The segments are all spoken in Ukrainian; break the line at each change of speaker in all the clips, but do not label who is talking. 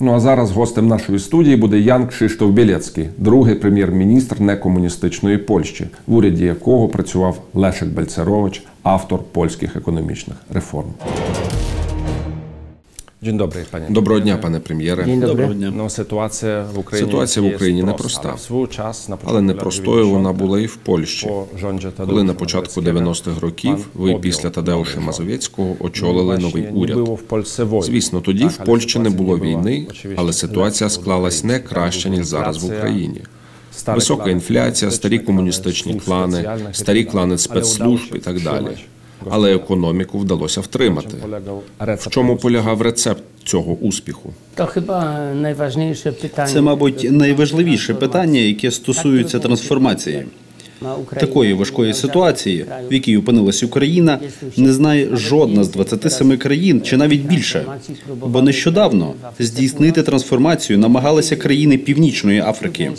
Ну а зараз гостем нашої студії буде Ян Кшиштов Білецький, другий прем'єр-міністр некомуністичної Польщі, в уряді якого працював Лешек Бальцерович, автор польських економічних реформ. Dzień dobry, panie.
Доброго дня, пане прем'єре.
Dzień dobry.
Доброго дня.
Ну, ситуація в Україні
Ситуація в Україні
є
непроста.
але
непростою вона була і в Польщі. Коли на початку
Mazowieckiego
90-х років ви після Тадеуша
новий
Мазовецького очолили новий уряд.
Було в Польщі.
Звісно, тоді в Польщі не було війни, але ситуація склалась не краще ніж зараз в Україні. Висока інфляція, старі комуністичні клани, старі клани спецслужб і так далі. Але економіку вдалося втримати. В
рецепт
чому полягав рецепт цього успіху?
То хіба найважніше питання
Це, мабуть, найважливіше питання, яке стосується трансформації. Такої важкої ситуації, в якій опинилась Україна, не знає жодна з 27 країн чи навіть більше. Бо нещодавно здійснити трансформацію намагалися країни Північної Африки.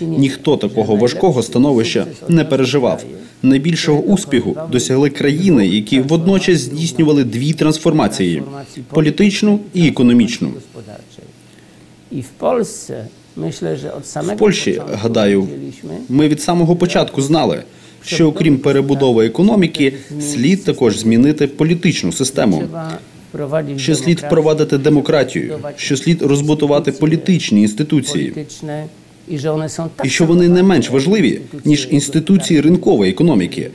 Ніхто такого важкого становища не переживав. Найбільшого успіху досягли країни, які водночас здійснювали дві трансформації: політичну і економічну.
І в Польщі,
В Польщі, гадаю, ми від самого початку знали, що окрім перебудови економіки, слід також змінити політичну систему. Що слід впровадити демократію, що слід розбудувати політичні інституції, і що вони не менш важливі ніж інституції ринкової економіки.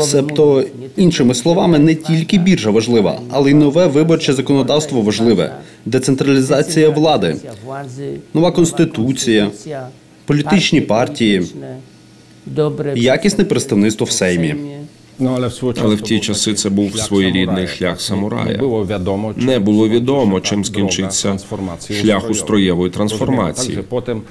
Себто, іншими словами, не тільки біржа важлива, але й нове виборче законодавство важливе, децентралізація влади, нова конституція, політичні партії, якісне представництво в Сеймі.
Ну, але в, свій
Але в ті часи це був своєрідний шлях самурая.
Не було відомо, чим
Не було відомо,
скінчиться
шлях
устроєвої.
трансформації.
Потім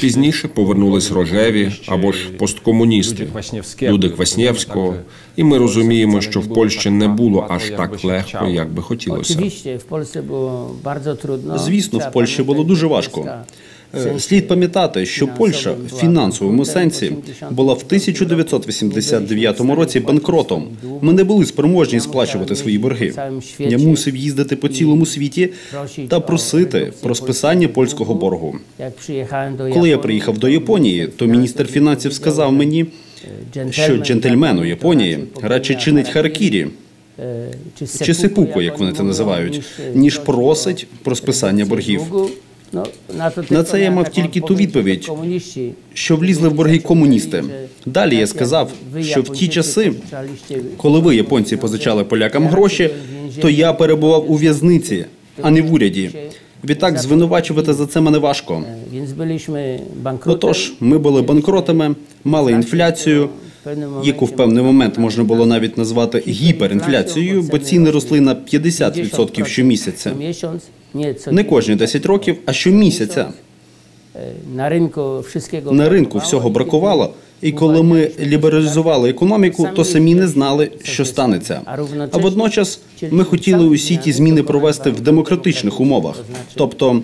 Пізніше повернулись рожеві або ж посткомуністи,
люди Кваснєвського,
люди Кваснєвського. І ми розуміємо, що в Польщі не було аж так легко, як би хотілося.
Звісно, в Польщі було дуже важко. Е, Слід пам'ятати, що Польща в фінансовому сенсі була в 1989 році банкротом. Ми не були спроможні сплачувати свої борги. Я мусив їздити по цілому світі та просити про списання польського боргу. Коли я приїхав до Японії, то міністр фінансів сказав мені, що джентльмен у Японії радше чинить харакірі
е,
чи сипуку, як вони це називають, ніж просить про списання боргів.
Ну, на,
це я мав тільки ту відповідь,
що
влізли в борги комуністи. Далі я сказав, що в ті часи, коли ви, японці, позичали полякам гроші, то я перебував у в'язниці, а не в уряді. Відтак звинувачувати за це мене важко.
Bankrutem.
Отож, ми були банкротами, мали інфляцію, яку в певний момент можна було навіть назвати гіперінфляцією, бо ціни росли на 50% щомісяця. Не кожні 10 років, а щомісяця.
на
На ринку всього бракувало, і коли ми лібералізували економіку, то самі не знали, що станеться. А водночас ми хотіли усі ті зміни провести в демократичних умовах, тобто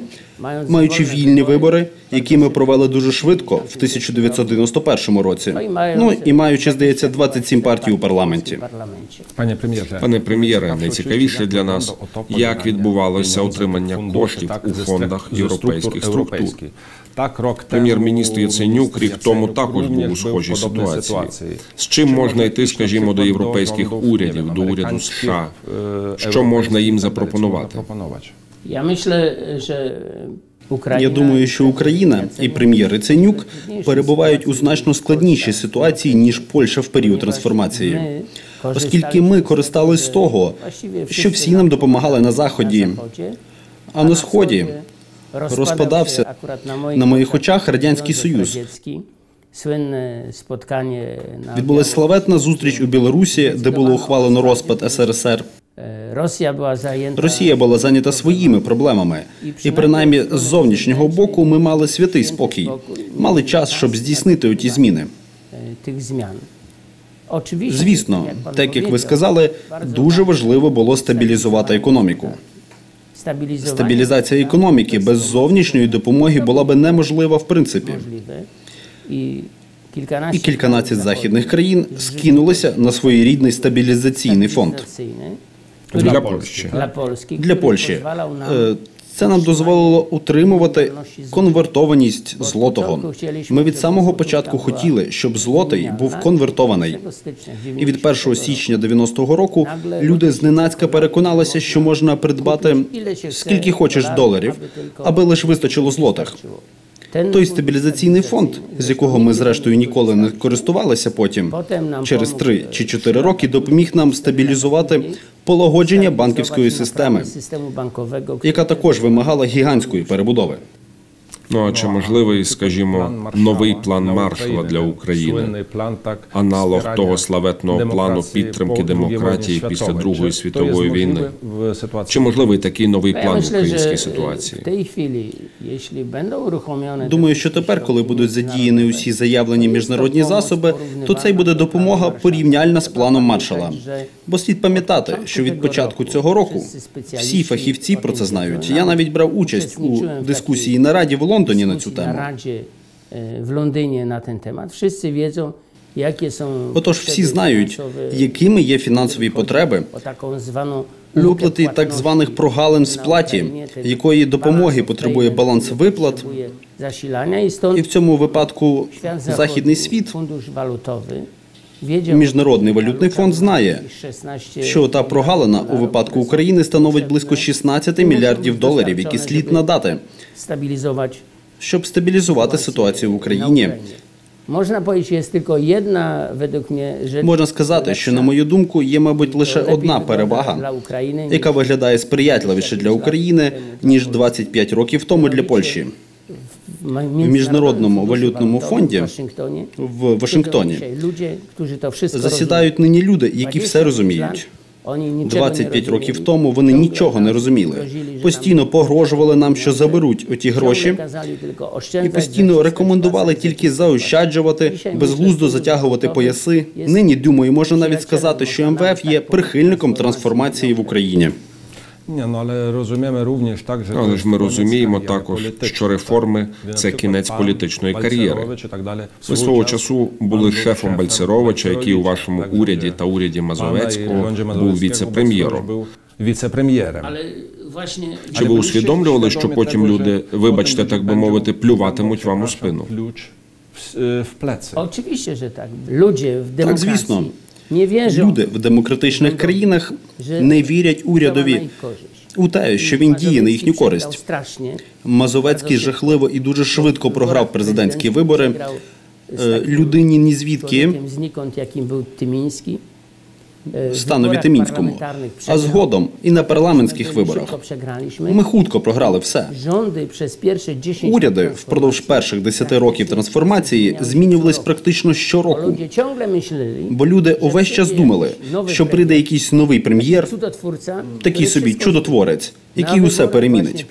маючи вільні вибори, які ми провели дуже швидко в 1991 році. Ну і маючи, здається, 27 партій у парламенті.
Пане прем'єре,
Пане прем'єре, найцікавіше для нас, як відбувалося отримання коштів у фондах європейських структур.
Так, рок
Прем'єр-міністр Яценюк рік тому також був у схожій ситуації. З чим можна йти, скажімо, до європейських урядів, до уряду США? Що можна їм запропонувати?
Myślę, że Україна
Я думаю, що Україна і прем'єр Яценюк перебувають у значно складнішій ситуації ніж Польща в період трансформації, оскільки ми користались з того, що всі нам допомагали на заході, а на сході розпадався на моїх очах радянський союз. Відбулася славетна зустріч у Білорусі, де було ухвалено розпад СРСР.
Е, Росія була зайнята
своїми проблемами, і принаймні з зовнішнього боку ми мали святий спокій, мали час, щоб здійснити оті зміни.
е,
Звісно, так як ви сказали, дуже важливо було стабілізувати економіку.
Стабілізування.
Стабілізація економіки без зовнішньої допомоги була би неможлива в принципі.
І кільканадцять,
І кільканадцять західних країн скинулися на своєрідний стабілізаційний фонд.
Для Польщі.
для Польщі,
Це нам дозволило утримувати конвертованість злотого. Ми від самого початку хотіли, щоб злотий був конвертований. І від 1 січня 90-го року люди зненацька переконалися, що можна придбати скільки хочеш доларів, аби лише вистачило злотих. Той стабілізаційний фонд, з якого ми зрештою ніколи не користувалися потім, через три чи чотири роки допоміг нам стабілізувати полагодження банківської системи, яка також вимагала гігантської перебудови.
Ну а чи можливий, скажімо, новий план Маршала для України, аналог того славетного плану підтримки демократії після Другої світової війни? Чи можливий такий новий план в українській ситуації?
Думаю, що тепер, коли будуть задіяні усі заявлені міжнародні засоби, то це й буде допомога порівняльна з планом Маршала. Бо слід пам'ятати, що від початку цього року всі фахівці про це знають. Я навіть брав участь у дискусії на раді в Лондоні на цю тему.
w Londynie na ten temat. Wszyscy wiedzą, jakie są
Отож, всі знають, якими є фінансові потреби у виплаті так званих прогалин в сплаті, якої допомоги потребує баланс виплат, і в цьому випадку західний світ, міжнародний валютний фонд знає,
16
що та прогалина у випадку України становить близько 16 мільярдів доларів, які слід надати,
stabilizować
щоб стабілізувати ситуацію в Україні.
Można powiedzieć, tylko jedna, według mnie, rzecz
Можна сказати, що на мою думку є, мабуть, лише одна перевага, яка виглядає сприятливіше для України ніж 25 років тому для Польщі.
w
Міжнародному валютному фонді в Вашингтоні засідають нині люди, які все розуміють. 25 років тому вони нічого не розуміли. Постійно погрожували нам, що заберуть оті гроші, і постійно рекомендували тільки заощаджувати, безглуздо затягувати пояси. Нині думаю, можна навіть сказати, що МВФ є прихильником трансформації в Україні.
Ні, ну але розуміємо również так, що
Але ж ми розуміємо також, що реформи це кінець політичної кар'єри. Ви свого часу були шефом Бальцеровича, який у вашому уряді та уряді Мазовецького був віце-прем'єром.
Віце-прем'єром.
Właśnie
Чи ви усвідомлювали, що потім люди, вибачте, так би мовити, плюватимуть вам у спину?
Ключ в, в плеці.
Oczywiście, że tak. Ludzie w demokracji
звісно. Люди в демократичних країнах не вірять урядові. у те, що він діє на їхню користь. Мазовецький жахливо і дуже швидко програв президентські вибори. Е, Людині ні звідки станові
wyborach
Тимінському, а згодом і на парламентських виборах. Ми хутко програли все.
Rządy przez pierwsze 10
Уряди впродовж перших 10 років трансформації змінювались практично щороку. Бо люди увесь час думали, що прийде якийсь новий прем'єр, такий собі чудотворець, який усе перемінить.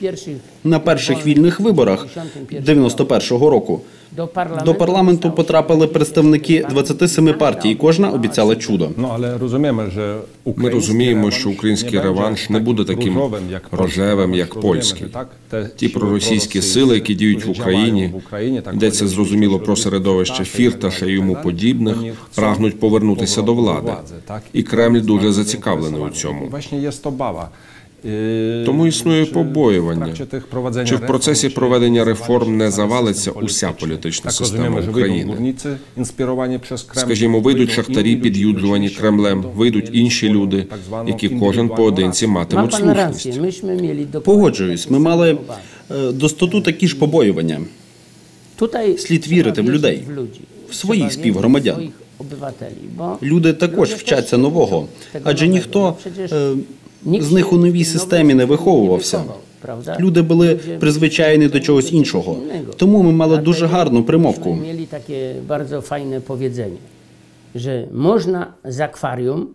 На перших вільних виборах 91-го року
do parlamentu,
до парламенту потрапили представники 27 партій, і кожна обіцяла чудо.
Ну, але розуміємо, що
Ми розуміємо, що український реванш не буде таким рожевим, як польський. Ті проросійські сили, які діють в Україні, йдеться зрозуміло про середовище Фірташа і йому подібних, прагнуть повернутися до влади. І Кремль дуже зацікавлений у цьому.
Obawa.
Тому існує побоювання, чи в процесі проведення реформ не завалиться уся політична система України. Скажімо, вийдуть шахтарі, під'юджувані Кремлем, вийдуть інші люди, які кожен поодинці матимуть слушність.
Погоджуюсь, ми мали е, до стату такі ж побоювання. Слід вірити в людей, в своїх співгромадян. Люди також вчаться нового, адже ніхто е, з них у новій системі не виховувався. Люди були призвичайні до чогось іншого. Тому ми мали дуже гарну примовку.
Mieli takie bardzo fajne powiedzenie, że można z akwarium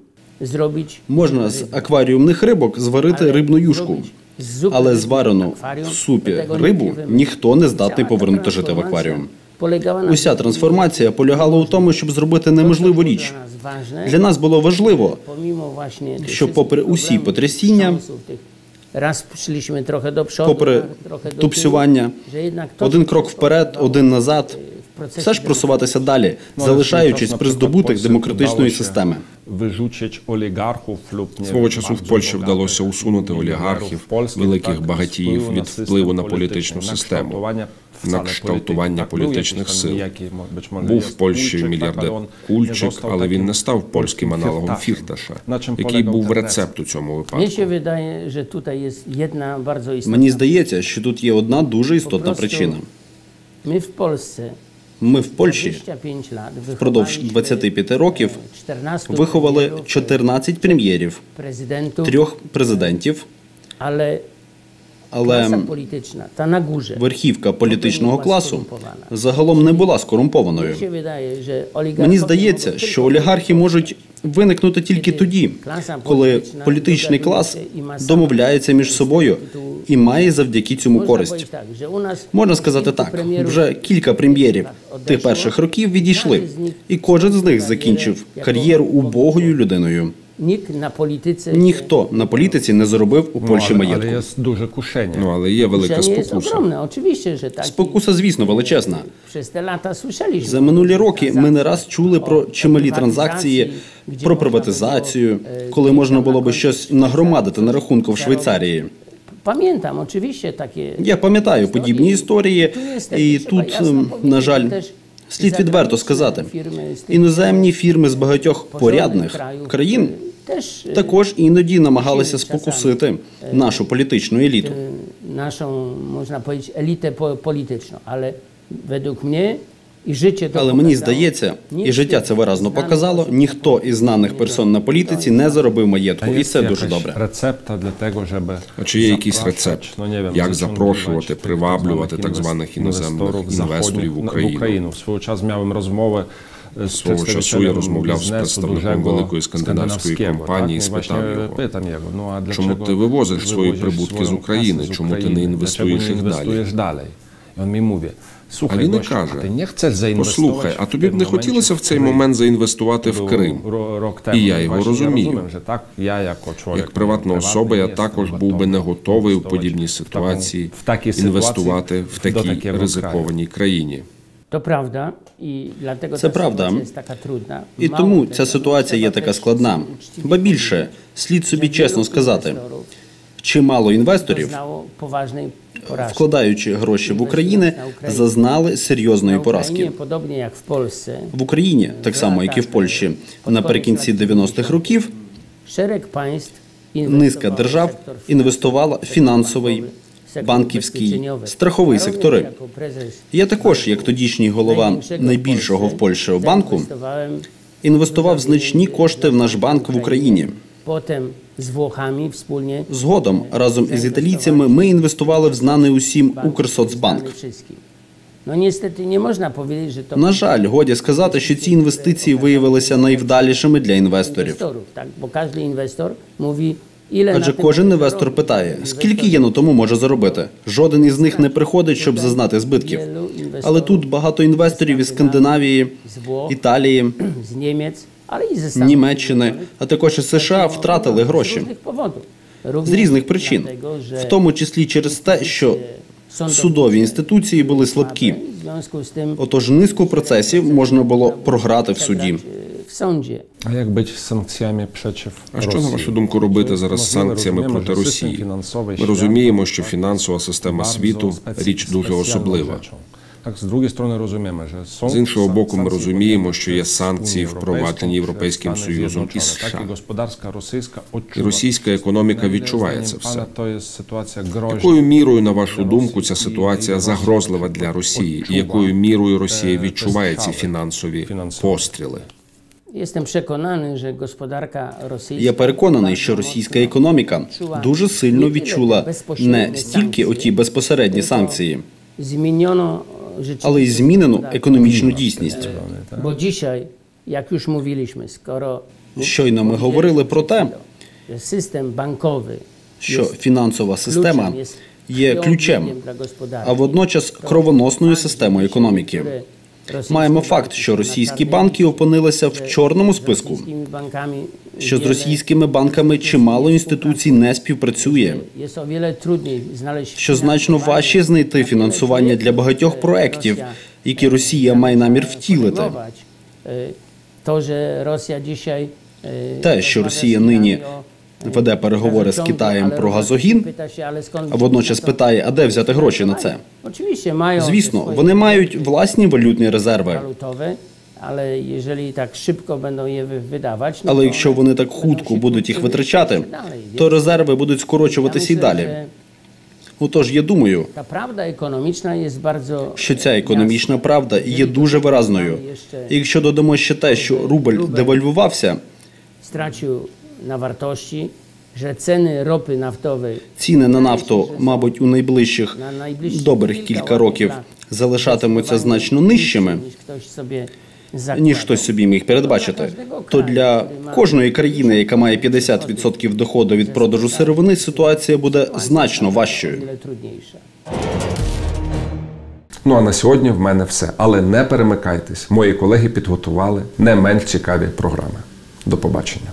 zrobić
Можна з акваріумних рибок зварити рибну юшку, але зварену в супі рибу ніхто не здатний повернути жити в акваріум. Уся трансформація полягала у тому, щоб зробити неможливу річ.
Для нас важне,
Для нас було важливо, що попри усі потрясіння, попри тупсювання, один крок вперед, один назад, все ж просуватися далі, залишаючись при здобутих демократичної системи.
Свого часу в Польщі вдалося усунути олігархів, великих багатіїв від впливу на політичну систему, на.
Tak, był
політичних сил. Був в Польщі мільярдер
так, але він
Кульчик, але він не став польським аналогом. Фірташа, який був рецепт у цьому випадку.
Мені здається, що тут є одна дуже істотна причина.
My w Polsce
Ми в Польщі впродовж
wychowaliśmy
25 років виховали
premierów,
14 прем'єрів, трьох президентів, але
ta na górze.
верхівка політичного класу загалом не була скорумпованою. Мені здається, що олігархи можуть виникнути тільки тоді, коли політичний клас домовляється між собою і має завдяки цьому користь. Можна сказати так, вже кілька прем'єрів тих перших років відійшли, і кожен з них закінчив кар'єру убогою людиною.
Nikt na polityce
Ніхто на політиці не заробив у
No,
Польщі
ale, ale
маєтку.
jest duże kuszenie.
Ну але є велика
jest
спокуса.
ogromne, oczywiście, że tak.
Спокуса, звісно, величезна. За минулі роки ми не раз чули про чималі транзакції, про приватизацію, коли можна було би щось нагромадити на рахунку в Швейцарії.
Pamiętam oczywiście takie.
Я пам'ятаю подібні історії, і тут, ем, на жаль, слід відверто сказати, іноземні фірми з багатьох порядних країн
też e,
також іноді намагалися спокусити нашу політичну еліту.
naszą, można powiedzieć, elitę po, polityczną, ale według mnie i życie
Але мені здається, і життя це виразно показало, ніхто із знаних персон на політиці не заробив маєтку, і це дуже добре.
recepta dla tego, żeby
А чи є якийсь рецепт,
wiem,
як запрошувати, приваблювати так званих іноземних інвесторів в Україну?
Україну? Свого часу rozmowę z
Свого часу я розмовляв з представником великої скандинавської компанії? Спитав його,
ну, а
чому ти вивозиш свої прибутки з України? Чому ти не інвестуєш їх далі? А він і каже: Послухай, а тобі б не хотілося в цей момент заінвестувати в Крим? І я його розумію.
як
приватна особа, я також був би не готовий у подібній ситуації інвестувати в такій ризикованій країні.
To prawda i dlatego
Це
ta
правда. І тому ця ситуація є така складна. Ба більше, слід собі чесно сказати, чимало інвесторів, вкладаючи гроші в Україну, зазнали серйозної поразки. В Україні, так само як і в Польщі, наприкінці 90-х років низка держав інвестувала фінансовий, банківський, страховий сектори. Я також, як тодішній голова найбільшого в Польщі банку, інвестував значні кошти в наш банк в Україні.
Z Włochami wspólnie
Згодом разом із італійцями ми інвестували в знаний усім Укрсоцбанк.
powiedzieć,
На жаль, годі сказати, що ці інвестиції виявилися найвдалішими для інвесторів.
Bo każdy inwestor mówi, ile
Адже кожен інвестор питає, скільки я на тому може заробити. Жоден із них не приходить, щоб зазнати збитків. Але тут багато інвесторів із Скандинавії, Італії, Німеччини, а також із США втратили гроші з різних причин, в тому числі через те, що судові інституції були слабкі. Отож, низку процесів можна було програти в суді.
Sądzie.
A jak być z sankcjami przeciw
А що на вашу думку робити зараз з санкціями проти Росії?
фінансовий
Ми розуміємо, що фінансова система світу річ дуже особлива.
Так, з другої сторони розуміємо, що
З іншого боку, ми розуміємо, що є санкції, впроваджені Європейським Союзом і США.
Так і господарська російська
І російська економіка відчуває це все.
То є ситуація грозна.
Якою мірою, на вашу думку, ця ситуація загрозлива для Росії? І якою мірою Росія відчуває ці фінансові постріли?
Я переконаний, що російська економіка дуже сильно відчула не стільки оті безпосередні санкції, але й змінену економічну дійсність.
Bo dzisiaj, jak już mówiliśmy, skoro
Щойно ми говорили про те, що фінансова система є ключем, а водночас кровоносною системою економіки. Маємо факт, що російські банки опинилися в чорному списку, що з російськими банками чимало інституцій не співпрацює, що значно важче знайти фінансування для багатьох проєктів, які Росія має намір втілити.
To, że Те, що Росія нині веде переговори з Китаєм про газогін, а водночас питає, а де взяти гроші на це? Звісно, вони мають власні валютні резерви. Але якщо вони так хутко будуть їх витрачати, то резерви будуть скорочуватися і далі. Отож, я думаю, що ця економічна правда є дуже виразною. І Якщо додамо ще те, що рубль девальвувався,
na wartości, że ceny ropy naftowej
ціни на нафту, мабуть, у найближчих добрих кілька років залишатимуться значно нижчими, ніж хтось собі міг передбачити. То для кожної країни, яка має 50% доходу від продажу сировини, ситуація буде значно важчою.
Ну а на сьогодні в мене все. Але не перемикайтесь. Мої колеги підготували не менш цікаві програми. До побачення.